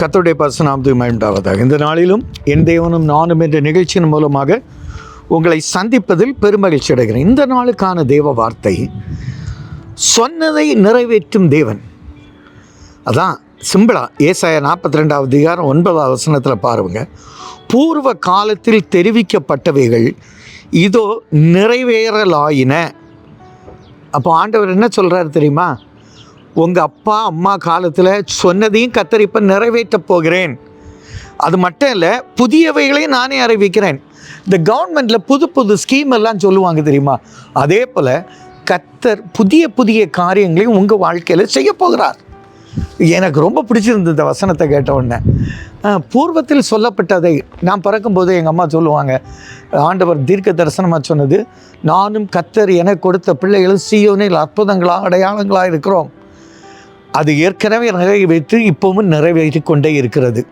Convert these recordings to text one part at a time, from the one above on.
கத்தருடைய பசுநாமத்து மயண்டாவதாக இந்த நாளிலும் என் தேவனும் நானும் என்ற நிகழ்ச்சியின் மூலமாக உங்களை சந்திப்பதில் பெருமகிழ்ச்சி அடைகிறேன். இந்த நாளுக்கான தேவ வார்த்தை சொன்னதை நிறைவேற்றும் தேவன். அதான் சிம்பிளா ஏசாய நாற்பத்தி ரெண்டாவது அதிகாரம் ஒன்பதாவது வசனத்தில் பாருங்க. பூர்வ காலத்தில் தெரிவிக்கப்பட்டவைகள் இதோ நிறைவேறலாயின. அப்போ ஆண்டவர் என்ன சொல்கிறாரு தெரியுமா? உங்கள் அப்பா அம்மா காலத்தில் சொன்னதையும் கத்தரிப்பை நிறைவேற்றப் போகிறேன். அது மட்டும் இல்லை புதியவைகளையும் நானே அறிவிக்கிறேன். இந்த கவர்மெண்ட்டில் புது புது ஸ்கீம் எல்லாம் சொல்லுவாங்க தெரியுமா? அதே போல் கத்தர் புதிய புதிய காரியங்களையும் உங்கள் வாழ்க்கையில் செய்ய போகிறார். எனக்கு ரொம்ப பிடிச்சிருந்தது இந்த வசனத்தை கேட்ட உடனே. பூர்வத்தில் சொல்லப்பட்டதை நான் பிறக்கும்போது எங்கள் அம்மா சொல்லுவாங்க. ஆண்டவர் தீர்க்க தரிசனமாக சொன்னது நானும் கத்தர் எனக்கு கொடுத்த பிள்ளைகளும் சீயோனில் அற்புதங்களாக அடையாளங்களாக இருக்கிறோம். அது ஏற்கனவே நிறைவேற்றி இப்பவும் நிறைவேற்றி கொண்டே இருக்கிறது.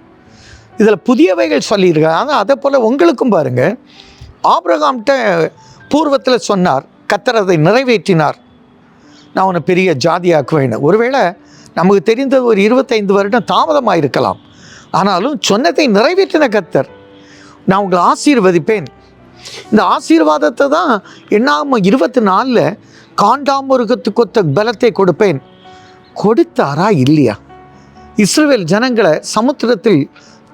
இதில் புதியவைகள் சொல்லியிருக்காங்க. ஆனால் அதை போல் உங்களுக்கும் பாருங்கள் ஆப்ரகாம்கிட்ட பூர்வத்தில் சொன்னார் கத்தர் அதை நிறைவேற்றினார். நான் உன்னை பெரிய ஜாதியாக்குவேன் ஒருவேளை நமக்கு தெரிந்தது ஒரு இருபத்தைந்து வருடம் தாமதமாக இருக்கலாம் ஆனாலும் சொன்னதை நிறைவேற்றின கத்தர். நான் உங்களை ஆசீர்வதிப்பேன். இந்த ஆசீர்வாதத்தை தான் எண்ணாம இருபத்தி நாலில் காண்டாமுருகத்துக்கு ஒத்த பலத்தை கொடுப்பேன். கொடுத்தாரா இல்லையா? இஸ்ரேல் ஜனங்களை சமுத்திரத்தில்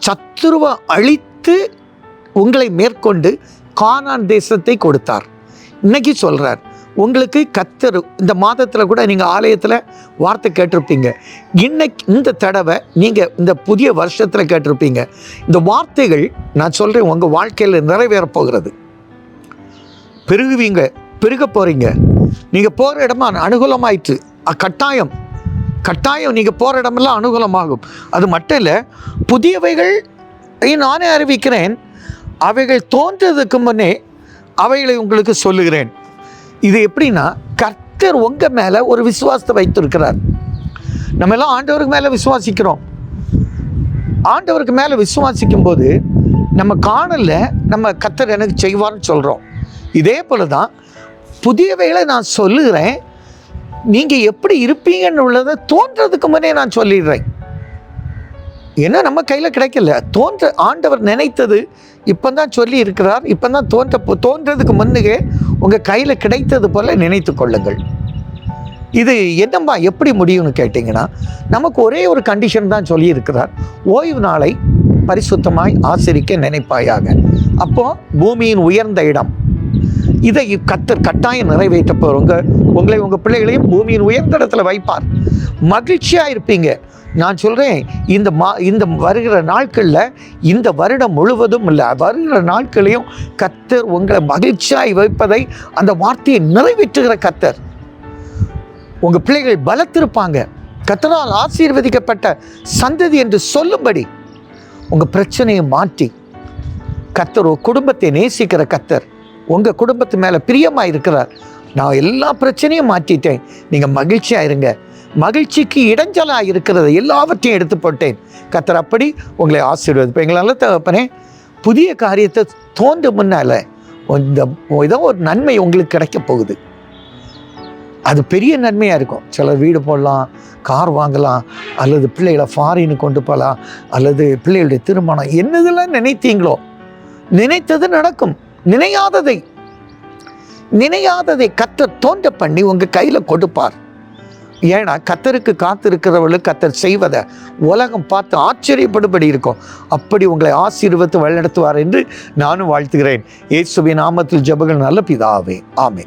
சத்துருவை அழித்து உங்களை மேற்கொண்டு கானான் தேசத்தை கொடுத்தார். இன்னைக்கு சொல்கிறார் உங்களுக்கு கத்தர் இந்த மாதத்தில் கூட நீங்கள் ஆலயத்தில் வார்த்தை கேட்டிருப்பீங்க. இன்னைக்கு இந்த தடவை நீங்கள் இந்த புதிய வருஷத்தில் கேட்டிருப்பீங்க. இந்த வார்த்தைகள் நான் சொல்கிறேன் உங்கள் வாழ்க்கையில் நிறைவேறப் போகிறது. பெருகுவீங்க பெருக போகிறீங்க நீங்கள் போகிற இடமா அனுகூலமாயிற்று. அக்கட்டாயம் கட்டாயம் கட்டாயம் நீங்கள் போகிற இடமெல்லாம் அனுகூலமாகும். அது மட்டும் இல்லை புதியவைகள் நானே அறிவிக்கிறேன். அவைகள் தோன்றதுக்கு முன்னே அவைகளை உங்களுக்கு சொல்லுகிறேன். இது எப்படின்னா கர்த்தர் உங்கள் மேலே ஒரு விசுவாசத்தை வைத்திருக்கிறார். நம்ம எல்லாம் ஆண்டவருக்கு மேலே விசுவாசிக்கிறோம். ஆண்டவருக்கு மேலே விசுவாசிக்கும் போது நம்ம காணல நம்ம கத்தர் எனக்கு செய்வார்னு சொல்கிறோம் இதே போல தான் புதியவைகளை நான் சொல்லுகிறேன் நீங்கள் எப்படி இருப்பீங்கன்னு உள்ளதை தோன்றதுக்கு முன்னே நான் சொல்லிடுறேன். ஏன்னா நம்ம கையில் கிடைக்கல. தோன்ற ஆண்டவர் நினைத்தது இப்போ தான் சொல்லி இருக்கிறார் இப்போ தான் தோன்ற தோன்றதுக்கு முன்னே உங்கள் கையில் கிடைத்தது போல் நினைத்து கொள்ளுங்கள். இது என்னம்மா எப்படி முடியும்னு கேட்டிங்கன்னா நமக்கு ஒரே ஒரு கண்டிஷன் தான் சொல்லியிருக்கிறார். ஓய்வு நாளை பரிசுத்தமாய் ஆசிரிக்க நினைப்பாயாக. அப்போது பூமியின் உயர்ந்த இடம். இதை கத்தர் கட்டாயம் நிறைவேற்ற போகிறவங்க உங்களை உங்கள் பிள்ளைகளையும் பூமியின் உயர்ந்த இடத்துல வைப்பார். மகிழ்ச்சியாக இருப்பீங்க. நான் சொல்கிறேன் இந்த மா இந்த வருகிற நாட்களில் இந்த வருடம் முழுவதும் இல்லை வருகிற நாட்களையும் கத்தர் உங்களை மகிழ்ச்சியாய் வைப்பதை அந்த வார்த்தையை நிறைவேற்றுகிற கத்தர். உங்கள் பிள்ளைகள் பலத்திருப்பாங்க. கத்தரால் ஆசீர்வதிக்கப்பட்ட சந்ததி என்று சொல்லும்படி உங்கள் பிரச்சனையை மாற்றி கத்தர் ஒரு குடும்பத்தை நேசிக்கிற கத்தர். உங்கள் குடும்பத்து மேலே பிரியமாக இருக்கிறார். நான் எல்லா பிரச்சனையும் மாற்றிட்டேன். நீங்கள் மகிழ்ச்சியாக இருங்க. மகிழ்ச்சிக்கு இடைஞ்சலாக இருக்கிறது எல்லாவற்றையும் எடுத்து போட்டேன். கத்தர் அப்படி உங்களை ஆசீர்வதிப்பேன் எங்களால் தகப்பனே புதிய காரியத்தை தோன்ற முன்னால் இந்த ஏதோ ஒரு நன்மை உங்களுக்கு கிடைக்க போகுது. அது பெரிய நன்மையாக இருக்கும். சிலர் வீடு போடலாம் கார் வாங்கலாம் அல்லது பிள்ளைகளை ஃபாரின் கொண்டு போகலாம் அல்லது பிள்ளைகளுடைய திருமணம் என்னதெல்லாம் நினைத்தீங்களோ நினைத்தது நடக்கும். நினையாததை நினையாததை கத்தர் தோன்ற பண்ணி உங்கள் கையில் கொடுப்பார். ஏன்னா கத்தருக்கு காத்திருக்கிறவர்களுக்கு கத்தர் செய்வதை உலகம் பார்த்து ஆச்சரியப்படும்படி இருக்கும். அப்படி உங்களை ஆசீர்வத்து வழிநடத்துவார் என்று நானும் வாழ்த்துகிறேன். இயேசுவின் நாமத்தில் ஜெபங்கள் நல்ல பிதாவே. ஆமே